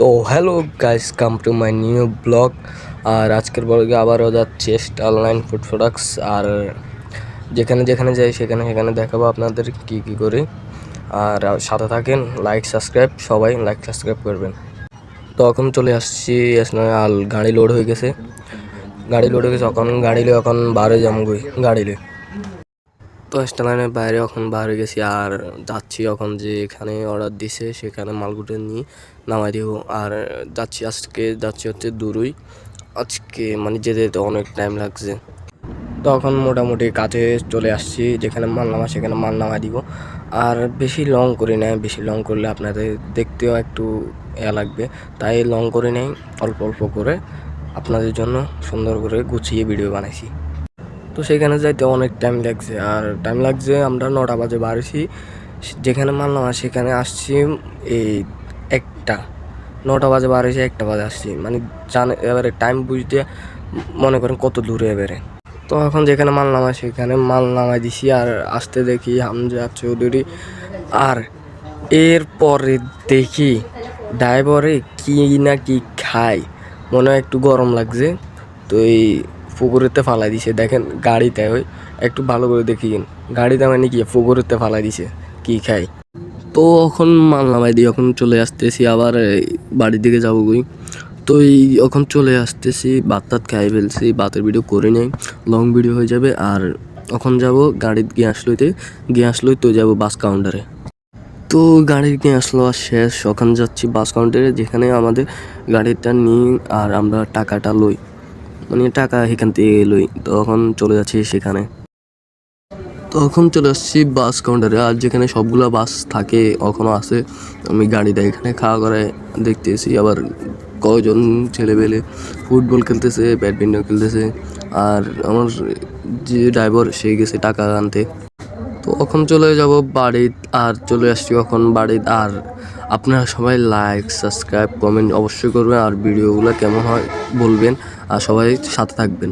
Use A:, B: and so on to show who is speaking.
A: তো hello guys come to my new blog আর আজকের ব্লগে আবারও যাচ্ছে স্টার লাইন ফুড প্রোডাক্টস আর যেখানে যেখানে যাই সেখানে সেখানে দেখাবো আপনাদের কি কি করি। আর সাথে থাকেন লাইক সাবস্ক্রাইব সবাই লাইক সাবস্ক্রাইব করবেন। তো এখন চলে আসছি আর গাড়ি লোড হয়ে গেছে। গাড়ি লোড হয়ে গেছে, এখন গাড়ি লিয়ে এখন বারে গই গাড়ি লিয়ে। তো স্টেলাইনের বাইরে এখন বাইরে গেছি আর যাচ্ছি এখন যে এখানে অর্ডার দিছে, সেখানে মালগুলো নিয়ে নামাই দিব। আর যাচ্ছি, আজকে যাচ্ছি হচ্ছে দূরই। আজকে মানে যেতে যেতে অনেক টাইম লাগছে। তখন মোটামুটি কাছে চলে আসছি, যেখানে মাল নামা সেখানে মাল নামাই দিব। আর বেশি লং করি না বেশি লং করলে আপনাদের দেখতেও একটু এ লাগবে। তাই লং করে নেই, অল্প অল্প করে আপনাদের জন্য সুন্দর করে গুছিয়ে ভিডিও বানাইছি। তো সেখানে যাইতে অনেক টাইম লাগছে। আর টাইম লাগছে আমরা নটা বাজে বাড়িছি যেখানে মাল নামা সেখানে আসছি এই একটা, নটা বাজে বাড়িছি একটা বাজে আসছি। মানে জানে এবারে টাইম বুঝতে মনে করেন কত দূরে এবারে। তো এখন যেখানে মাল নামা সেখানে মাল নামাই দিছি আর আসতে দেখি হামজা চৌধুরী। আর এরপরে দেখি ড্রাইভারে কি না কি খায়। মনে হয় একটু গরম লাগছে। তো এই পুকুরেতে ফালাই দিছে। দেখেন গাড়িতে ওই একটু ভালো করে দেখি গাড়িতে মানে কি, পুকুরেতে ফালাই দিছে, কি খাই তো এখন নামাই দিই এখন চলে আসতেছি, আবার বাড়ির দিকে যাব গই তো এই এখন চলে আসতেছি, ভাত টাত খাই ফেলছি, ভাতের ভিডিও করে নেই লং ভিডিও হয়ে যাবে। আর এখন যাব গাড়ির গ্যাস লইতে, গ্যাস লই তো যাব বাস কাউন্টারে তো গাড়ির গ্যাস লওয়া শেষ, ওখানে যাচ্ছি বাস কাউন্টারে যেখানে আমাদের গাড়িটা নিই আর আমরা টাকাটা লই। মানে টাকা এখান থেকে লই তখন চলে যাচ্ছি সেখানে। তখন চলে আসছি বাস কাউন্টারে আর যেখানে সবগুলো বাস থাকে এখনও আছে। আমি গাড়িটা এখানে খাওয়া করে দেখতেছি। আবার কয়জন ছেলেবেলে ফুটবল খেলতেছে, ব্যাডমিন্টন খেলতেছে। আর আমার যে ড্রাইভার সে গেছে টাকা আনতে। তো এখন চলে যাব বাড়ি আর চলে আসছি এখন বাড়ি আর আপনারা সবাই লাইক সাবস্ক্রাইব কমেন্ট অবশ্যই করবেন আর ভিডিওগুলো কেমন হয় বলবেন আর সবাই সাথে থাকবেন।